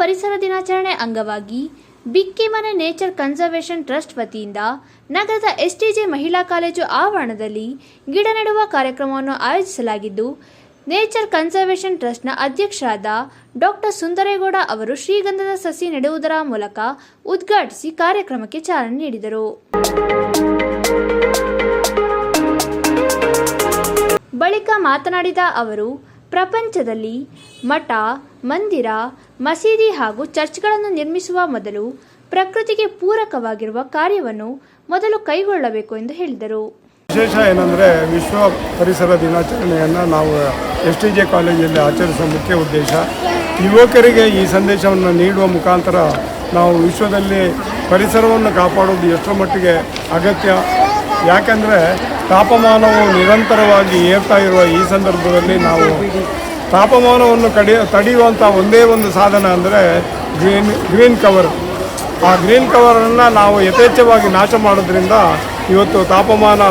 ಪರಿಸರ ದಿನಾಚರಣೆ ಅಂಗವಾಗಿ ಬಿಕ್ಕಿಮನೆ ನೇಚರ್ ಕನ್ಸರ್ವೇಷನ್ ಟ್ರಸ್ಟ್ ವತಿಯಿಂದ ನಗರದ ಎಸ್ಟಿಜೆ ಮಹಿಳಾ ಕಾಲೇಜು ಆವರಣದಲ್ಲಿ ಗಿಡ ನೆಡುವ ಕಾರ್ಯಕ್ರಮವನ್ನು ಆಯೋಜಿಸಲಾಗಿದ್ದು, ನೇಚರ್ ಕನ್ಸರ್ವೇಷನ್ ಟ್ರಸ್ಟ್ನ ಅಧ್ಯಕ್ಷರಾದ ಡಾಕ್ಟರ್ ಸುಂದರೇಗೌಡ ಅವರು ಶ್ರೀಗಂಧದ ಸಸಿ ನೆಡುವುದರ ಮೂಲಕ ಉದ್ಘಾಟಿಸಿ ಕಾರ್ಯಕ್ರಮಕ್ಕೆ ಚಾಲನೆ ನೀಡಿದರು. ಬಳಿಕ ಮಾತನಾಡಿದ ಅವರು ಪ್ರಪಂಚದಲ್ಲಿ ಮಠ, ಮಂದಿರ, ಮಸೀದಿ ಹಾಗೂ ಚರ್ಚ್ಗಳನ್ನು ನಿರ್ಮಿಸುವ ಮೊದಲು ಪ್ರಕೃತಿಗೆ ಪೂರಕವಾಗಿರುವ ಕಾರ್ಯವನ್ನು ಮೊದಲು ಕೈಗೊಳ್ಳಬೇಕು ಎಂದು ಹೇಳಿದರು. ವಿಶೇಷ ಏನಂದರೆ ವಿಶ್ವ ಪರಿಸರ ದಿನಾಚರಣೆಯನ್ನು ನಾವು ಎಸ್ ಟಿ ಜೆ ಕಾಲೇಜಲ್ಲಿ ಆಚರಿಸುವ ಮುಖ್ಯ ಉದ್ದೇಶ. ಯುವಕರಿಗೆ ಈ ಸಂದೇಶವನ್ನು ನೀಡುವ ಮುಖಾಂತರ ನಾವು ವಿಶ್ವದಲ್ಲಿ ಪರಿಸರವನ್ನು ಕಾಪಾಡೋದು ಎಷ್ಟರ ಮಟ್ಟಿಗೆ ಅಗತ್ಯ. ಯಾಕಂದರೆ ತಾಪಮಾನವು ನಿರಂತರವಾಗಿ ಏರ್ತಾ ಇರುವ ಈ ಸಂದರ್ಭದಲ್ಲಿ ನಾವು ತಾಪಮಾನವನ್ನು ಕಡಿ, ತಡೆಯುವಂಥ ಒಂದೇ ಒಂದು ಸಾಧನ ಅಂದರೆ ಗ್ರೀನ್ ಗ್ರೀನ್ ಕವರ್. ಆ ಗ್ರೀನ್ ಕವರನ್ನು ನಾವು ಯಥೇಚ್ಛವಾಗಿ ನಾಶ ಮಾಡೋದ್ರಿಂದ ಇವತ್ತು ತಾಪಮಾನ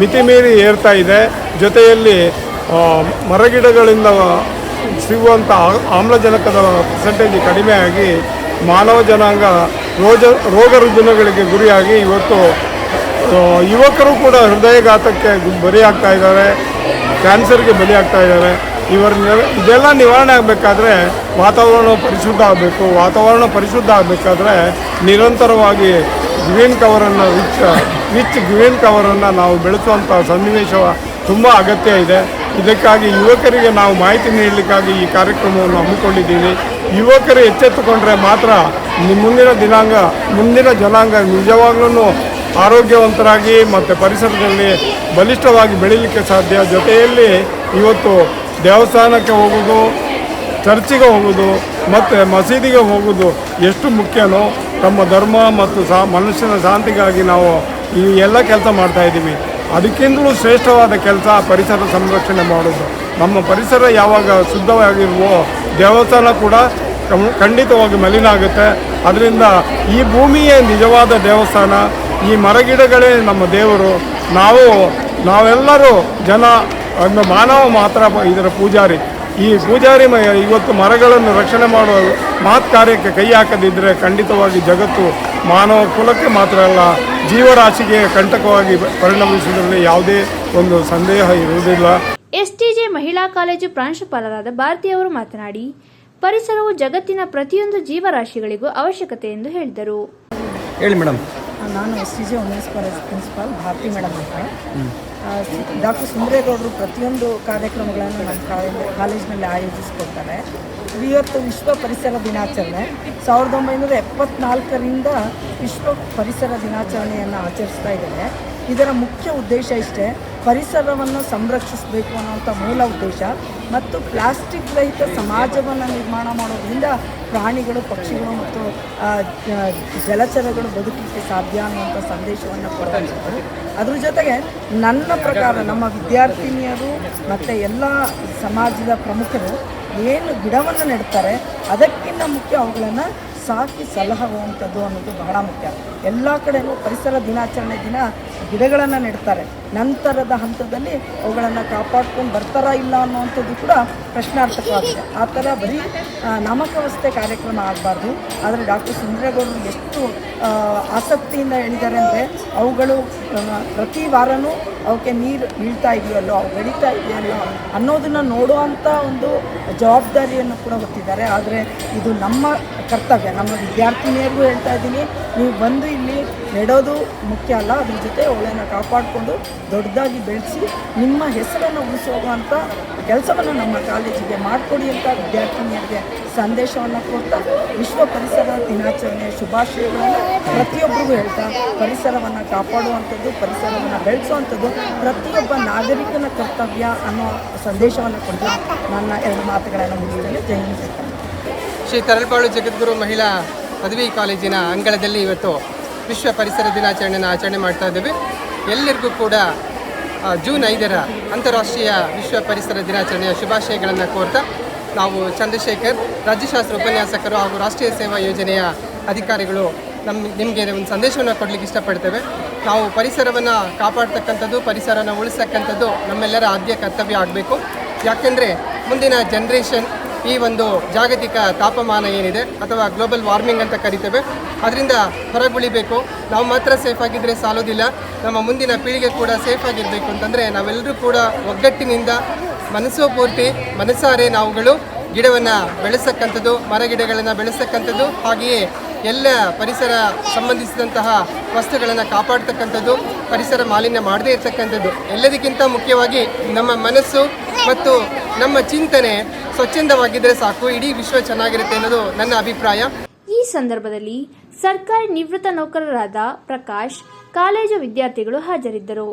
ಮಿತಿ ಮೀರಿ ಏರ್ತಾ ಇದೆ. ಜೊತೆಯಲ್ಲಿ ಮರಗಿಡಗಳಿಂದ ಸಿಗುವಂಥ ಆಮ್ಲಜನಕದ ಪರ್ಸೆಂಟೇಜ್ ಕಡಿಮೆಯಾಗಿ ಮಾನವ ಜನಾಂಗ ರೋಜ, ರೋಗ ರುಜಿನಗಳಿಗೆ ಗುರಿಯಾಗಿ ಇವತ್ತು ಆ, ಯುವಕರು ಕೂಡ ಹೃದಯಘಾತಕ್ಕೆ ಆಗ್ತಾ ಇದ್ದಾರೆ. ಕ್ಯಾನ್ಸರ್ಗೆ ಆಗ್ತಾ ಇದ್ದಾರೆ. ಇವರ ಇದೆಲ್ಲ ನಿವಾರಣೆ ಆಗಬೇಕಾದ್ರೆ ವಾತಾವರಣ ಪರಿಶುದ್ಧ ಆಗಬೇಕು. ವಾತಾವರಣ ಪರಿಶುದ್ಧ ಆಗಬೇಕಾದ್ರೆ ನಿರಂತರವಾಗಿ ಗ್ರೀನ್ ಕವರನ್ನು ರಿಚ್ ರಿಚ್ ಗ್ರೀನ್ ಕವರನ್ನು ನಾವು ಬೆಳೆಸುವಂಥ ಸನ್ನಿವೇಶ ತುಂಬ ಅಗತ್ಯ ಇದೆ. ಇದಕ್ಕಾಗಿ ಯುವಕರಿಗೆ ನಾವು ಮಾಹಿತಿ ನೀಡಲಿಕ್ಕಾಗಿ ಈ ಕಾರ್ಯಕ್ರಮವನ್ನು ಹಮ್ಮಿಕೊಂಡಿದ್ದೀವಿ. ಯುವಕರು ಎಚ್ಚೆತ್ತುಕೊಂಡ್ರೆ ಮಾತ್ರ ಮುಂದಿನ ದಿನಾಂಗ ಮುಂದಿನ ಜನಾಂಗ ನಿಜವಾಗ್ಲೂ ಆರೋಗ್ಯವಂತರಾಗಿ ಮತ್ತು ಪರಿಸರದಲ್ಲಿ ಬಲಿಷ್ಠವಾಗಿ ಬೆಳೀಲಿಕ್ಕೆ ಸಾಧ್ಯ. ಜೊತೆಯಲ್ಲಿ ಇವತ್ತು ದೇವಸ್ಥಾನಕ್ಕೆ ಹೋಗೋದು ಚರ್ಚಿಗೆ ಹೋಗೋದು ಮತ್ತು ಮಸೀದಿಗೆ ಹೋಗೋದು ಎಷ್ಟು ಮುಖ್ಯನೋ ತಮ್ಮ ಧರ್ಮ ಮತ್ತು ಸಾ, ಮನುಷ್ಯನ ಶಾಂತಿಗಾಗಿ ನಾವು ಈ ಎಲ್ಲ ಕೆಲಸ ಮಾಡ್ತಾಯಿದ್ದೀವಿ ಅದಕ್ಕಿಂತಲೂ ಶ್ರೇಷ್ಠವಾದ ಕೆಲಸ ಪರಿಸರ ಸಂರಕ್ಷಣೆ ಮಾಡೋದು ನಮ್ಮ ಪರಿಸರ ಯಾವಾಗ ಶುದ್ಧವಾಗಿರುವೋ ದೇವಸ್ಥಾನ ಕೂಡ ಖಂಡಿತವಾಗಿ ಮಲಿನ ಆಗುತ್ತೆ. ಅದರಿಂದ ಈ ಭೂಮಿಯೇ ನಿಜವಾದ ದೇವಸ್ಥಾನ. ಈ ಮರಗಿಡಗಳೇ ನಮ್ಮ ದೇವರು. ನಾವು ನಾವೆಲ್ಲರೂ ಜನ ಒಂದು ಮಾನವ ಮಾತ್ರ ಇದರ ಪೂಜಾರಿ. ಈ ಪೂಜಾರಿ ಮ- ಇವತ್ತು ಮರಗಳನ್ನು ರಕ್ಷಣೆ ಮಾಡುವ ಮಾತ್ ಕಾರ್ಯಕ್ಕೆ ಕೈ ಹಾಕದಿದ್ದರೆ ಖಂಡಿತವಾಗಿ ಜಗತ್ತು ಮಾನವ ಕುಲಕ್ಕೆ ಮಾತ್ರ ಅಲ್ಲ ಜೀವರಾಶಿಗೆ ಕಂಟಕವಾಗಿ ಪರಿಣಮಿಸುವುದರಲ್ಲಿ ಯಾವುದೇ ಒಂದು ಸಂದೇಹ ಇರುವುದಿಲ್ಲ. ಎಸ್ಟಿಜೆ ಮಹಿಳಾ ಕಾಲೇಜು ಪ್ರಾಂಶುಪಾಲರಾದ ಭಾರತಿ ಅವರು ಮಾತನಾಡಿ ಪರಿಸರವು ಜಗತ್ತಿನ ಪ್ರತಿಯೊಂದು ಜೀವರಾಶಿಗಳಿಗೂ ಅವಶ್ಯಕತೆ ಎಂದು ಹೇಳಿದರು. ಹೇಳಿ ಮೇಡಮ್ ನಾನು S T G women's college principal Bharathi madam ಅಂತ. ಡಾಕ್ಟರ್ ಸುಂದರೇಗೌಡರು ಪ್ರತಿಯೊಂದು ಕಾರ್ಯಕ್ರಮಗಳನ್ನು ನಮ್ಮ ಕಾಲೇಜ್ ಕಾಲೇಜಿನಲ್ಲಿ ಆಯೋಜಿಸ್ಕೊಡ್ತಾರೆ. ಇವತ್ತು ವಿಶ್ವ ಪರಿಸರ ದಿನಾಚರಣೆ. ಸಾವಿರದ ಒಂಬೈನೂರ ಎಪ್ಪತ್ನಾಲ್ಕರಿಂದ ವಿಶ್ವ ಪರಿಸರ ದಿನಾಚರಣೆಯನ್ನು ಆಚರಿಸ್ತಾ ಇದ್ದಾರೆ. ಇದರ ಮುಖ್ಯ ಉದ್ದೇಶ ಇಷ್ಟೇ, ಪರಿಸರವನ್ನು ಸಂರಕ್ಷಿಸಬೇಕು ಅನ್ನೋಂಥ ಮೂಲ ಉದ್ದೇಶ ಮತ್ತು ಪ್ಲಾಸ್ಟಿಕ್ ರಹಿತ ಸಮಾಜವನ್ನು ನಿರ್ಮಾಣ ಮಾಡೋದ್ರಿಂದ ಪ್ರಾಣಿಗಳು, ಪಕ್ಷಿಗಳು ಮತ್ತು ಜಲಚರಗಳು ಬದುಕಲಿಕ್ಕೆ ಸಾಧ್ಯ ಅನ್ನುವಂಥ ಸಂದೇಶವನ್ನು ಕೊಡುವಂಥದ್ದು ಅದ್ರ ಜೊತೆಗೆ ನನ್ನ ಪ್ರಕಾರ ನಮ್ಮ ವಿದ್ಯಾರ್ಥಿನಿಯರು ಮತ್ತು ಎಲ್ಲ ಸಮಾಜದ ಪ್ರಮುಖರು ಏನು ಗಿಡವನ್ನು ನೆಡ್ತಾರೆ ಅದಕ್ಕಿಂತ ಮುಖ್ಯ ಅವುಗಳನ್ನು ಸಾಕಿ ಸಲಹುವಂಥದ್ದು ಅನ್ನೋದು ಬಹಳ ಮುಖ್ಯ. ಎಲ್ಲ ಕಡೆಯೂ ಪರಿಸರ ದಿನಾಚರಣೆ ದಿನ ಗಿಡಗಳನ್ನು ನೆಡ್ತಾರೆ. ನಂತರದ ಹಂತದಲ್ಲಿ ಅವುಗಳನ್ನು ಕಾಪಾಡ್ಕೊಂಡು ಬರ್ತಾರಾ ಇಲ್ಲ ಅನ್ನುವಂಥದ್ದು ಕೂಡ ಪ್ರಶ್ನಾರ್ಥಕವಾಗಿದೆ. ಆ ಥರ ಬರೀ ನಾಮಕ ನಾಮಕಾವಸ್ಥೆ ಕಾರ್ಯಕ್ರಮ ಆಗಬಾರ್ದು. ಆದರೆ ಡಾಕ್ಟರ್ ಸುಂದರೇಗೌಡರು ಎಷ್ಟು ಆಸಕ್ತಿಯಿಂದ ಹೇಳಿದ್ದಾರೆ ಅಂದರೆ ಅವುಗಳು ಪ್ರತಿ ವಾರವೂ ಅವಕ್ಕೆ ನೀರು ಬೀಳ್ತಾ ಇದೆಯಲ್ಲೋ, ಅವು ಬೆಳೀತಾ ಇದೆಯಲ್ಲೋ ಅನ್ನೋದನ್ನು ನೋಡುವಂಥ ಒಂದು ಜವಾಬ್ದಾರಿಯನ್ನು ಕೂಡ ಹೊತ್ತಿದ್ದಾರೆ. ಆದರೆ ಇದು ನಮ್ಮ ಕರ್ತವ್ಯ ನಮ್ಮ ವಿದ್ಯಾರ್ಥಿನಿಯರಿಗೂ ಹೇಳ್ತಾ ಇದ್ದೀನಿ, ನೀವು ಬಂದು ಇಲ್ಲಿ ನೆಡೋದು ಮುಖ್ಯ ಅಲ್ಲ, ಅದ್ರ ಜೊತೆ ಒಳ್ಳೆಯನ್ನು ಕಾಪಾಡಿಕೊಂಡು ದೊಡ್ಡದಾಗಿ ಬೆಳೆಸಿ ನಿಮ್ಮ ಹೆಸರನ್ನು ಉಳಿಸುವಂಥ ಕೆಲಸವನ್ನು ನಮ್ಮ ಕಾಲೇಜಿಗೆ ಮಾಡಿಕೊಡಿ ಅಂತ ವಿದ್ಯಾರ್ಥಿನಿಯರಿಗೆ ಸಂದೇಶವನ್ನು ಕೊಡ್ತಾ ವಿಶ್ವ ಪರಿಸರ ದಿನಾಚರಣೆ ಶುಭಾಶಯಗಳನ್ನು ಪ್ರತಿಯೊಬ್ಬರಿಗೂ ಹೇಳ್ತಾ, ಪರಿಸರವನ್ನು ಕಾಪಾಡುವಂಥದ್ದು, ಪರಿಸರವನ್ನು ಬೆಳೆಸುವಂಥದ್ದು ಪ್ರತಿಯೊಬ್ಬ ನಾಗರಿಕನ ಕರ್ತವ್ಯ ಅನ್ನೋ ಸಂದೇಶವನ್ನು ಕೊಡ್ತಾ ನನ್ನ ಎರಡು ಮಾತುಗಳನ್ನು ಮುಗಿಸ್ತೇನೆ ಜೈ. ಶ್ರೀ ತರಳಬಾಳು ಜಗದ್ಗುರು ಮಹಿಳಾ ಪದವಿ ಕಾಲೇಜಿನ ಅಂಗಳದಲ್ಲಿ ಇವತ್ತು ವಿಶ್ವ ಪರಿಸರ ದಿನಾಚರಣೆಯನ್ನು ಆಚರಣೆ ಮಾಡ್ತಾ ಇದ್ದೇವೆ. ಎಲ್ಲರಿಗೂ ಕೂಡ ಜೂನ್ ಐದರ ಅಂತಾರಾಷ್ಟ್ರೀಯ ವಿಶ್ವ ಪರಿಸರ ದಿನಾಚರಣೆಯ ಶುಭಾಶಯಗಳನ್ನು ಕೋರ್ತಾ ನಾವು ಚಂದ್ರಶೇಖರ್, ರಾಜ್ಯಶಾಸ್ತ್ರ ಉಪನ್ಯಾಸಕರು ಹಾಗೂ ರಾಷ್ಟ್ರೀಯ ಸೇವಾ ಯೋಜನೆಯ ಅಧಿಕಾರಿಗಳು ನಮ್ಮ ನಿಮಗೆ ಒಂದು ಸಂದೇಶವನ್ನು ಕೊಡಲಿಕ್ಕೆ ಇಷ್ಟಪಡ್ತೇವೆ. ನಾವು ಪರಿಸರವನ್ನು ಕಾಪಾಡ್ತಕ್ಕಂಥದ್ದು, ಪರಿಸರನ ಉಳಿಸ್ತಕ್ಕಂಥದ್ದು ನಮ್ಮೆಲ್ಲರ ಆದ್ಯ ಕರ್ತವ್ಯ ಆಗಬೇಕು. ಯಾಕೆಂದರೆ ಮುಂದಿನ ಜನ್ರೇಷನ್ ಈ ಒಂದು ಜಾಗತಿಕ ತಾಪಮಾನ ಏನಿದೆ ಅಥವಾ ಗ್ಲೋಬಲ್ ವಾರ್ಮಿಂಗ್ ಅಂತ ಕರಿತೇವೆ. ಅದರಿಂದ ಹೊರಗುಳಿಬೇಕು ನಾವು ಮಾತ್ರ ಸೇಫ್ ಆಗಿದ್ದರೆ ಸಾಲೋದಿಲ್ಲ. ನಮ್ಮ ಮುಂದಿನ ಪೀಳಿಗೆ ಕೂಡ ಸೇಫ್ ಆಗಿರಬೇಕು ಅಂತಂದರೆ ನಾವೆಲ್ಲರೂ ಕೂಡ ಒಗ್ಗಟ್ಟಿನಿಂದ ಮನಸ್ಸು ಪೂರ್ತಿ ಮನಸ್ಸಾರೆ ನಾವುಗಳು ಗಿಡವನ್ನು ಬೆಳೆಸಕ್ಕಂಥದ್ದು ಮರಗಿಡಗಳನ್ನು ಬೆಳೆಸಕ್ಕಂಥದ್ದು, ಹಾಗೆಯೇ ಎಲ್ಲ ಪರಿಸರ ಸಂಬಂಧಿಸಿದಂತಹ ವಸ್ತುಗಳನ್ನು ಕಾಪಾಡ್ತಕ್ಕಂಥದ್ದು, ಪರಿಸರ ಮಾಲಿನ್ಯ ಮಾಡದೇ ಇರತಕ್ಕಂಥದ್ದು ಎಲ್ಲದಕ್ಕಿಂತ ಮುಖ್ಯವಾಗಿ ನಮ್ಮ ಮನಸ್ಸು ಮತ್ತು ನಮ್ಮ ಚಿಂತನೆ ಸ್ವಚ್ಛಂದವಾಗಿದ್ದರೆ ಸಾಕು, ಇಡೀ ವಿಶ್ವ ಚೆನ್ನಾಗಿರುತ್ತೆ ಅನ್ನೋದು ನನ್ನ ಅಭಿಪ್ರಾಯ. ಈ ಸಂದರ್ಭದಲ್ಲಿ ಸರ್ಕಾರಿ ನಿವೃತ್ತ ನೌಕರರಾದ ಪ್ರಕಾಶ್, ಕಾಲೇಜು ವಿದ್ಯಾರ್ಥಿಗಳು ಹಾಜರಿದ್ದರು.